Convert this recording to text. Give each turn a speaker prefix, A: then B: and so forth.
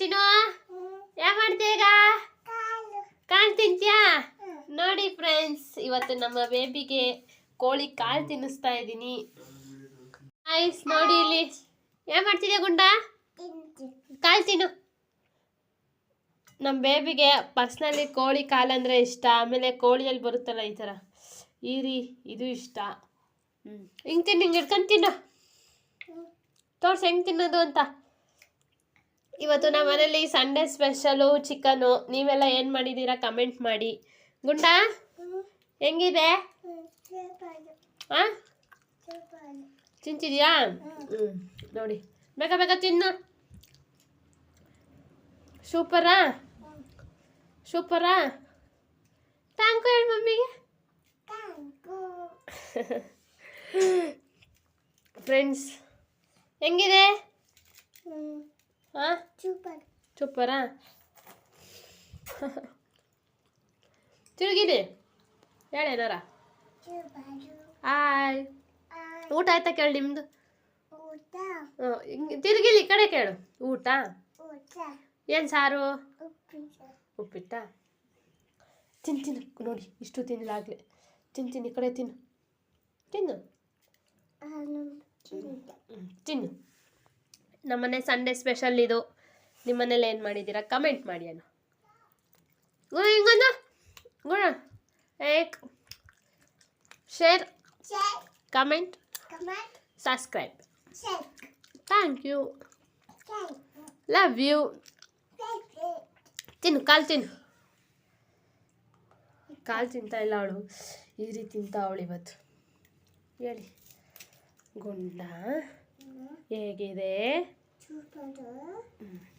A: ಚಿನ್ನು ಯಾ ಮಾಡ್ತೀಯ ಈಗ? ಕಾಳು. ತಿಂತ್ಯಾ? ನೋಡಿ ಫ್ರೆಂಡ್ಸ್ ಇವತ್ತು ನಮ್ಮ ಬೇಬಿಗೆ ಕೋಳಿ ಕಾಳು ತಿನ್ನಿಸ್ತಾ ಇದ್ದೀನಿ ಐಸ್ ನೋಡಿ ಇಲ್ಲಿ. ಏನ್ ಮಾಡ್ತಿದ್ಯಾ ಗುಂಡ? ಕಾಳು ತಿನ್ನು. ನಮ್ಮ ಬೇಬಿಗೆ ಪರ್ಸ್ನಲಿ ಕೋಳಿ ಕಾಲು ಅಂದರೆ ಇಷ್ಟ ಆಮೇಲೆ ಕೋಳಿಯಲ್ಲಿ ಬರುತ್ತಲ್ಲ ಈ ಥರ ಈರಿ ಇದು ಇಷ್ಟ. ಹ್ಞೂ ಹಿಂಗೆ ತಿನ್ನು ಹಿಂಗೆ ಹಿಡ್ಕೊಂಡು ತಿನ್ನು. ತೋರ್ಸಿ ಹೆಂಗೆ ತಿನ್ನೋದು ಅಂತ. ಇವತ್ತು ನಮ್ಮ ಮನೇಲಿ ಸಂಡೇ ಸ್ಪೆಷಲು ಚಿಕನು ನೀವೆಲ್ಲ ಏನು ಮಾಡಿದ್ದೀರಾ ಕಮೆಂಟ್ ಮಾಡಿ. ಗುಂಡ ಹೆಂಗಿದೆ? ಹಾಂ ತಿಂತಿದ್ಯಾ? ಹ್ಞೂ ನೋಡಿ. ಬೇಗ ಬೇಗ ತಿನ್ನು. ಸೂಪರಾ? ಸೂಪರಾ? ಥ್ಯಾಂಕ್ ಯು ಹೇಳಿ ಮಮ್ಮಿಗೆ ಫ್ರೆಂಡ್ಸ್ ಹೆಂಗಿದೆ? ಹಾಂ ಸೂಪರಾ ತಿರುಗಿರಿ ಹೇಳೇನಾರ ಹಾಯ್ ಊಟ ಆಯ್ತಾ ಕೇಳಿ ನಿಮ್ಮದು ತಿರುಗಿಲಿ ಕಡೆ ಕೇಳು. ಊಟ? ಏನು ಸಾರು? ಉಪ್ಪಿಟ್ಟ. ತಿನ್ ತಿನ್ನು ನೋಡಿ ಇಷ್ಟು ತಿನ್ನಲಾಗಲಿ ತಿನ್ ತಿನ್ನು ಈ ಕಡೆ ತಿನ್ನು. ತಿನ್ನು? ತಿನ್ನು. ನಮ್ಮನೆ ಸಂಡೇ ಸ್ಪೆಷಲ್ ಇದು. ನಿಮ್ಮನೇಲಿ ಏನು ಮಾಡಿದ್ದೀರಾ ಕಮೆಂಟ್ ಮಾಡಿ ಅಣ್ಣ. ಹಿಂಗಂದ. ಗುಣ. ಏಕ್. Share comment subscribe thank you love you ತಿನ್ನು ಕಾಲು ತಿನ್ನು. ಕಾಲು ತಿಂತಾ ಇಲ್ಲ ಅವಳು. ಈ ರೀತಿ ತಿಂತ ಅವಳು ಇವತ್ತು. ಹೇಳಿ. ಗುಂಡ. 얘기대 두 번째. 응. 음.